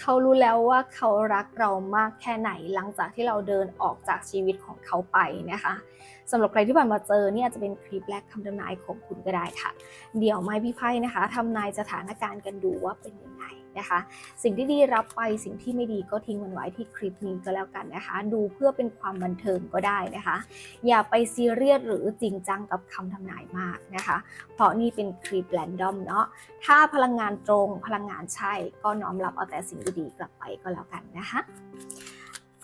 เขารู้แล้วว่าเขารักเรามากแค่ไหนหลังจากที่เราเดินออกจากชีวิตของเขาไปนะคะสำหรับใครที่ผ่านมาเจอเนี่ยอาจจะเป็นคลิปแรกคำทำนายของคุณก็ได้ค่ะ เดี๋ยวไม้พี่ไพ่นะคะทำนายสถานการณ์กันดูว่าเป็นยังไง นะคะ สิ่งที่ดีรับไปสิ่งที่ไม่ดีก็ทิ้งมันไว้ที่คลิปนี้ก็แล้วกันนะคะ ดูเพื่อเป็นความบันเทิงก็ได้นะคะ อย่าไปซีเรียสหรือจริงจังกับคำทำนายมากนะคะ เพราะนี่เป็นคลิปแรนดอมเนาะถ้าพลังงานตรงพลังงานใช่ก็น้อมรับเอาแต่สิ่งดีๆกลับไปก็แล้วกันนะคะ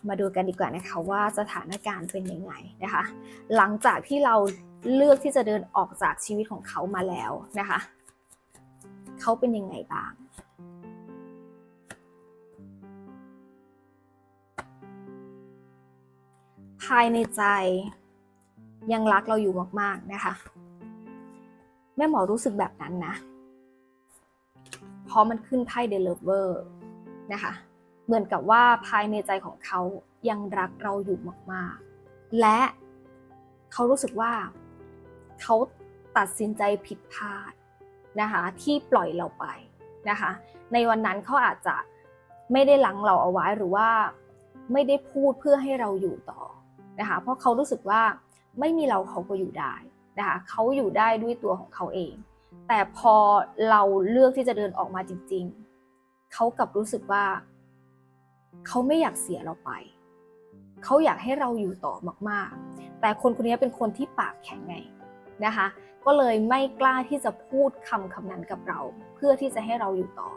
มาดูกันดีกว่านะคะว่าสถานการณ์เป็นยังไงนะคะ หลังจากที่เราเลือกที่จะเดินออกจากชีวิตของเขามาแล้วนะคะ เขาเป็นยังไงบ้าง ภายในใจ ยังรักเราอยู่มากๆนะคะ แม่หมอรู้สึกแบบนั้นนะ เพราะมันขึ้นไพ่เดลเวอร์นะคะ เหมือนกับว่าภายในใจของเขายังรักเราอยู่มากๆ และเขารู้สึกว่าเขาตัดสินใจผิดพลาดนะคะที่ปล่อยเราไปนะคะ ในวันนั้นเขาอาจจะไม่ได้ลังเราเอาไว้หรือว่าไม่ได้พูดเพื่อให้เราอยู่ต่อ นะคะ เพราะเขารู้สึกว่าไม่มีเราเขาก็อยู่ได้นะคะเขาอยู่ได้ด้วยตัวของเขาเอง แต่พอเราเลือกที่จะเดินออกมาจริง ๆ เขากลับรู้สึกว่า เขาไม่อยากเสียเราไป เขาอยากให้เราอยู่ต่อมากๆ แต่คนคนนี้เป็นคนที่ปากแข็งไงนะคะ ก็เลยไม่กล้าที่จะพูดคำคำนั้นกับเรา เพื่อที่จะให้เราอยู่ต่อ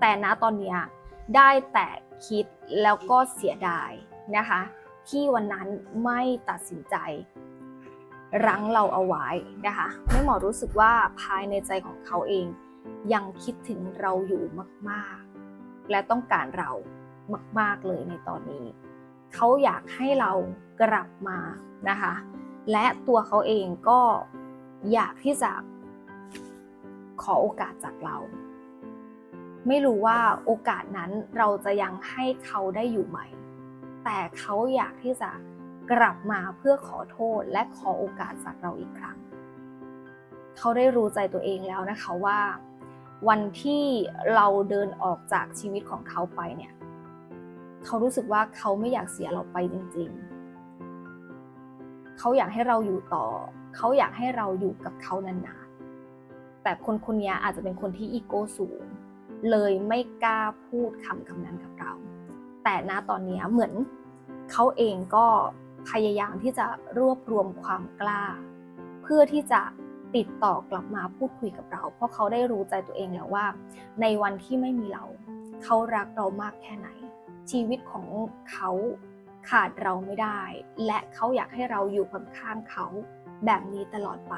แต่ณตอนนี้ได้แต่คิดแล้วก็เสียดายนะคะ ที่วันนั้นไม่ตัดสินใจ รั้งเราเอาไว้นะคะแม่หมอรู้สึกว่าภายในใจของเขาเอง ยังคิดถึงเราอยู่มากๆ และต้องการเรามาก ๆเลยในตอนนี้ เขาอยากให้เรากลับมานะคะ และตัวเขาเองก็อยากที่จะขอโอกาสจากเรา ไม่รู้ว่าโอกาสนั้นเราจะยังให้เขาได้อยู่ไหม แต่เขาอยากที่จะกลับมาเพื่อขอโทษและขอโอกาสจากเราอีกครั้ง เขาได้รู้ใจตัวเองแล้วนะคะว่า วันที่เราเดินออกจากชีวิตของเขาไปเนี่ย เขารู้สึกว่าเขาไม่อยากเสียเราไปจริง ๆ เขาอยากให้เราอยู่ต่อ เขาอยากให้เราอยู่กับเขานานๆ แต่คนคนนี้อาจจะเป็นคนที่อีโก้สูง เลยไม่กล้าพูดคำคำนั้นกับเรา แต่ณตอนนี้เหมือนเขาเองก็พยายามที่จะรวบรวมความกล้า เพื่อที่จะติดต่อกลับมาพูดคุยกับเรา เพราะเขาได้รู้ใจตัวเองแล้วว่า ในวันที่ไม่มีเรา เขารักเรามากแค่ไหน ชีวิตของเขาขาดเราไม่ได้ และเขาอยากให้เราอยู่ข้างเขาแบบนี้ตลอดไป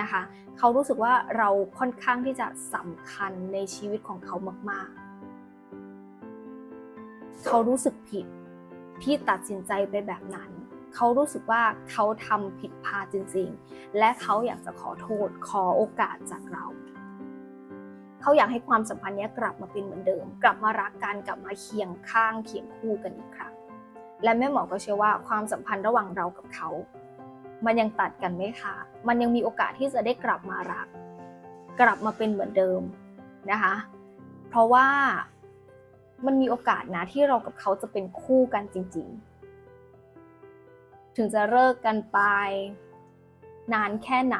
นะคะ เขารู้สึกว่าเราค่อนข้างที่จะสำคัญในชีวิตของเขามากๆ เขารู้สึกผิดที่ตัดสินใจไปแบบนั้น เขารู้สึกว่าเขาทำผิดพลาดจริง ๆ และเขาอยากจะขอโทษขอโอกาสจากเรา เขาอยากให้ความสัมพันธ์นี้กลับมาเป็นเหมือนเดิม กลับมารักกันกลับมาเคียงข้างเคียงคู่กันอีกครั้งและแม่หมอก็เชื่อว่าความสัมพันธ์ระหว่างเรากับเขา มันยังตัดกันไม่ขาดมันยังมีโอกาสที่จะได้กลับมารัก กลับมาเป็นเหมือนเดิมนะคะ เพราะว่า มันมีโอกาสนะที่เรากับเขาจะเป็นคู่กันจริง ๆ ถึงจะเลิกกันไป นานแค่ไหน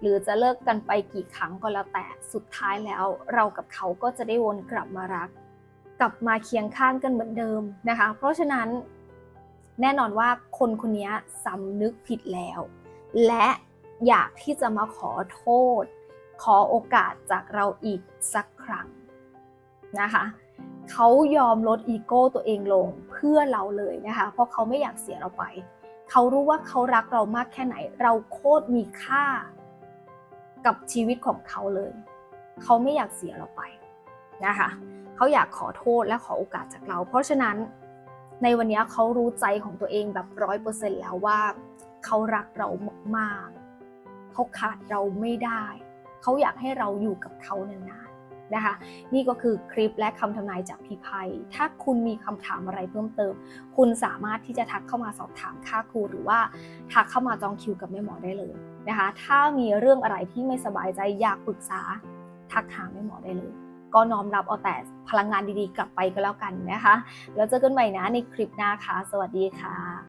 หรือจะเลิกกันไปกี่ครั้งก็แล้วแต่สุดท้ายแล้ว เรากับเขาก็จะได้วนกลับมารัก กลับมาเคียงข้างกันเหมือนเดิมนะคะ เพราะฉะนั้นแน่นอนว่าคนคนนี้สำนึกผิดแล้ว และอยากที่จะมาขอโทษ ขอโอกาสจากเราอีกสักครั้งนะคะ เขายอมลดอีโก้ตัวเองลงเพื่อเราเลยนะคะ เพราะเขาไม่อยากเสียเราไป เขารู้ว่าเขารักเรามากแค่ไหน เราโคตรมีค่า กับชีวิตของเขาเลย เขาไม่อยากเสียเราไปนะคะเขาอยากขอโทษและขอโอกาสจากเรา เพราะฉะนั้นในวันนี้เขารู้ใจของตัวเองแบบร้อยเปอร์เซ็นต์แล้วว่าเขารักเรามากๆเขาขาดเราไม่ได้ เขาอยากให้เราอยู่กับเขานาน นะคะ นี่ก็คือคลิปและคำทำนายจากพี่ไพถ้าคุณมีคำถามอะไรเพิ่มเติม คุณสามารถที่จะทักเข้ามาสอบถามค่าครูหรือว่าทักเข้ามาจองคิวกับแม่หมอได้เลยนะคะ ถ้ามีเรื่องอะไรที่ไม่สบายใจอยากปรึกษาทักหาแม่หมอได้เลย ก็น้อมรับเอาแต่พลังงานดีๆ กลับไปก็แล้วกันนะคะ แล้วเจอกันใหม่นะในคลิปหน้าค่ะ สวัสดีค่ะ